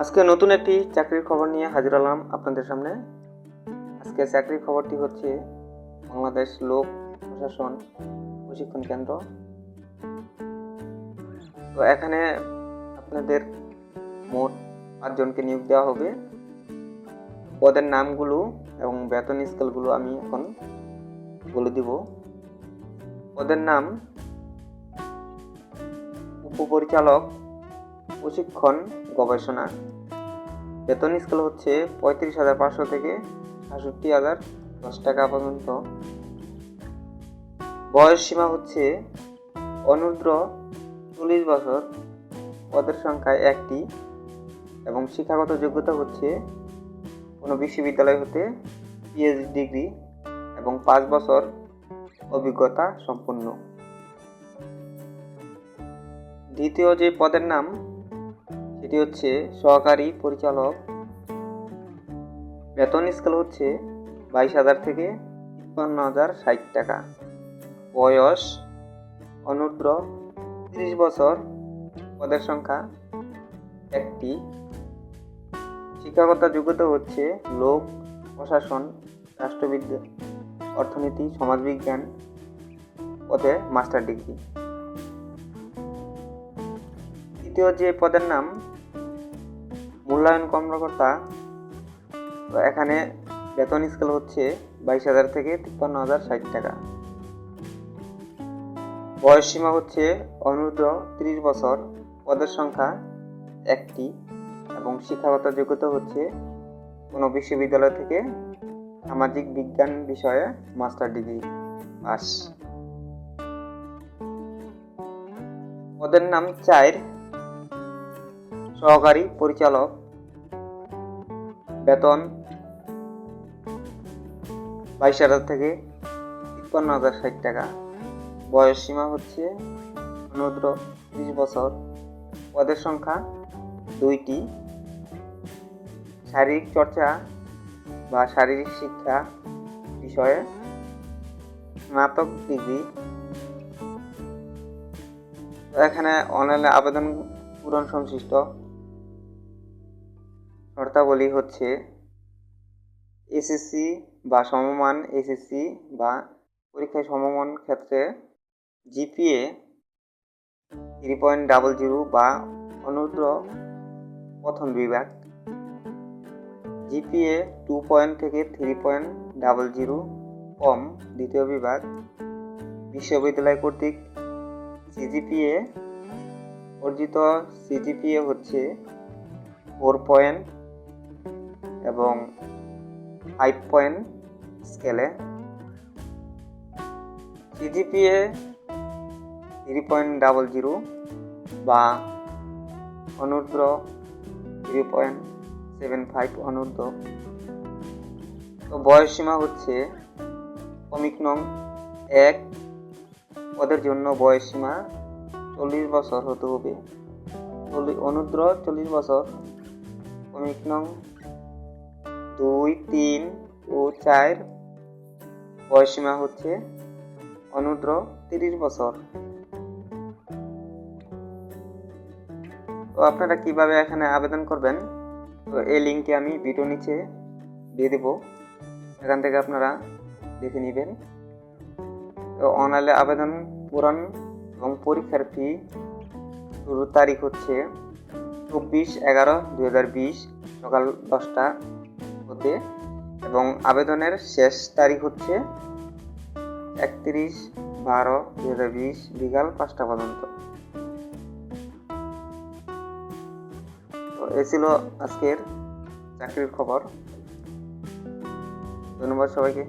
আজকে নতুন একটি চাকরির খবর নিয়ে হাজির হলাম আপনাদের সামনে। আজকে চাকরির খবরটি হচ্ছে বাংলাদেশ লোক প্রশাসন প্রশিক্ষণ কেন্দ্র। তো এখানে আপনাদের মোট পাঁচজনকে নিয়োগ দেওয়া হবে। পদের নামগুলো এবং বেতন স্কেলগুলো আমি এখন বলে দিব। পদের নাম উপপরিচালক প্রশিক্ষণ গবেষণা। বেতন স্কেল হচ্ছে পঁয়ত্রিশ হাজার পাঁচশো থেকে সাতষট্টি হাজার দশ টাকা পর্যন্ত। বয়স সীমা হচ্ছে অনূর্ধ্ব চল্লিশ বছর। পদের সংখ্যা একটি এবং শিক্ষাগত যোগ্যতা হচ্ছে কোনো বিশ্ববিদ্যালয় হতে পিএইচডি ডিগ্রি এবং পাঁচ বছর অভিজ্ঞতা সম্পন্ন। দ্বিতীয় যে পদের নাম সেটি হচ্ছে সহকারী পরিচালক। বেতন স্কেল হচ্ছে বাইশ হাজার থেকে তিপ্পান্ন হাজার ষাট টাকা। বয়স অনূর্ধ্ব তিরিশ বছর। পদের সংখ্যা একটি। শিক্ষাগত যোগ্যতা হচ্ছে লোক, প্রশাসন রাষ্ট্রবিদ্যা অর্থনীতি, সমাজবিজ্ঞান, পদে মাস্টার ডিগ্রি তৃতীয় যে পদের নাম মূল্যায়ন কর্মকর্তা এখানে বেতন স্কেল হচ্ছে বাইশ হাজার থেকে তিপ্পান্ন হাজার ষাট টাকা। বয়স সীমা হচ্ছে অনূর্ধ্ব তিরিশ বছর, পদের সংখ্যা একটি এবং শিক্ষাগত যোগ্যতা হচ্ছে কোনো বিশ্ববিদ্যালয় থেকে সামাজিক বিজ্ঞান বিষয়ে মাস্টার ডিগ্রি পাস পদের নাম চার সহকারী পরিচালক বেতন বাইশ হাজার থেকে তিপ্পান্ন হাজার ষাট টাকা। বয়স সীমা হচ্ছে অনূর্ধ্ব ত্রিশ বছর। পদের সংখ্যা দুইটি। শারীরিক চর্চা বা শারীরিক শিক্ষা বিষয়ে স্নাতক ডিগ্রি। এখানে অনলাইনে আবেদন পূরণ সংশ্লিষ্ট। শর্তাবলী হচ্ছে এসএসসি বা সমমান এসএসসি বা পরীক্ষায় সমমান ক্ষেত্রে GPA three point double zero বা অনুর্ধ্ব প্রথম বিভাগ। জিপিএ টু পয়েন্ট থেকে থ্রি পয়েন্ট ডাবল জিরো কম দ্বিতীয় বিভাগ। বিশ্ববিদ্যালয় কর্তৃক সিজিপিএ অর্জিত সিজিপিএ হচ্ছে ফোর পয়েন্ট এবং ফাইভ পয়েন্ট স্কেলে CGPA three point double zero বা অনূর্ধ্ব থ্রি পয়েন্ট সেভেন ফাইভ অনূর্ধ্ব। তো বয়স সীমা হচ্ছে কমিক নং এক। পদের জন্য বয়স সীমা চল্লিশ বছর হতে হবে। অনূর্ধ্ব চল্লিশ বছর কমিক নং দুই, তিন ও চার। বয়সীমা হচ্ছে অনূর্ধ্ব তিরিশ বছর। তো আপনারা কীভাবে এখানে আবেদন করবেন? তো এই লিঙ্কটি আমি ভিডিও নিচে দিয়ে দেব। এখান থেকে আপনারা দেখে নেবেন। তো অনলাইনে আবেদন পূরণ এবং পরীক্ষার ফি শুরুর তারিখ হচ্ছে চব্বিশ এগারো দু হাজার বিশ সকাল দশটা। হতে এবং আবেদনের শেষ তারিখ হচ্ছে একত্রিশ বারো দু হাজার বিশ বিকাল পাঁচটা পর্যন্ত। তো এ ছিল আজকের চাকরির খবর। ধন্যবাদ সবাইকে।